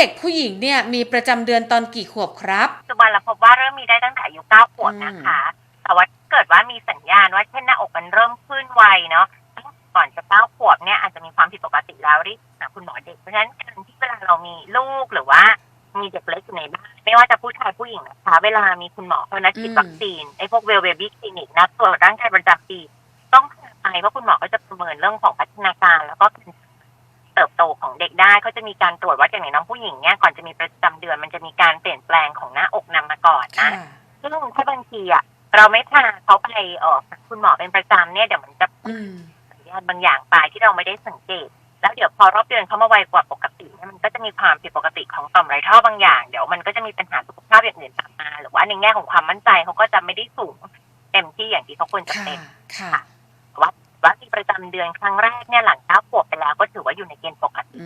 เด็กผู้หญิงเนี่ยมีประจำเดือนตอนกี่ขวบครับปัจจุบันเราพบว่าเริ่มมีได้ตั้งแต่อายุ9ขวบนะคะ แต่ว่าถ้าเกิดว่ามีสัญญาณว่าเช่นหน้าอกมันเริ่มขึ้นไวเนาะก่อนจะ9ขวบเนี่ยอาจจะมีความผิดปกติแล้วรีบหาคุณหมอเด็กเพราะฉะนั้นการที่เวลาเรามีลูกหรือว่ามีเด็กเล็กอยู่ในบ้านไม่ว่าจะผู้ชายผู้หญิงนะคะ เวลามีคุณหมอเขานัดฉีดอืมวัคซีนไอ้พวกเวลเบบี้คลินิกนัดตรวจร่างกายประจำปี ต้องพาไปเพราะคุณหมอก็จะประเมินเรื่องของพัฒนาการแล้วก็การ เติบโตของเด็กได้เขาจะมีการตรวจวัดอย่างในน้องผู้หญิงเนี่ยก่อนจะมีประจำเดือนมันจะมีการเปลี่ยนแปลงของหน้าอกนำมาก่อนนะค่ะซึ่งถ้าบางทีอะเราไม่พาเขาไปเออหาคุณหมอเป็นประจำเนี่ยเดี๋ยวมันจะอืมสัญญาณบางอย่างไปที่เราไม่ได้สังเกต แล้วเดี๋ยวพอรอบเดือนเขามาไวกว่าปกติเนี่ยมันก็จะมีความผิดปกติของต่อมไรท่อบางอย่างเดี๋ยวมันก็จะมีปัญหาสุขภาพอย่างอื่นตามมา หรือว่าในแง่ของความมั่นใจเขาก็จะไม่ได้สูงเต็มที่อย่างที่เขาควรจะค่ะเป็นค่ะว่า มีประจำเดือนครั้งแรกเนี่ยหลังเก้าขวบไปแล้วก็ถือว่าอยู่ในเกณฑ์ปกติ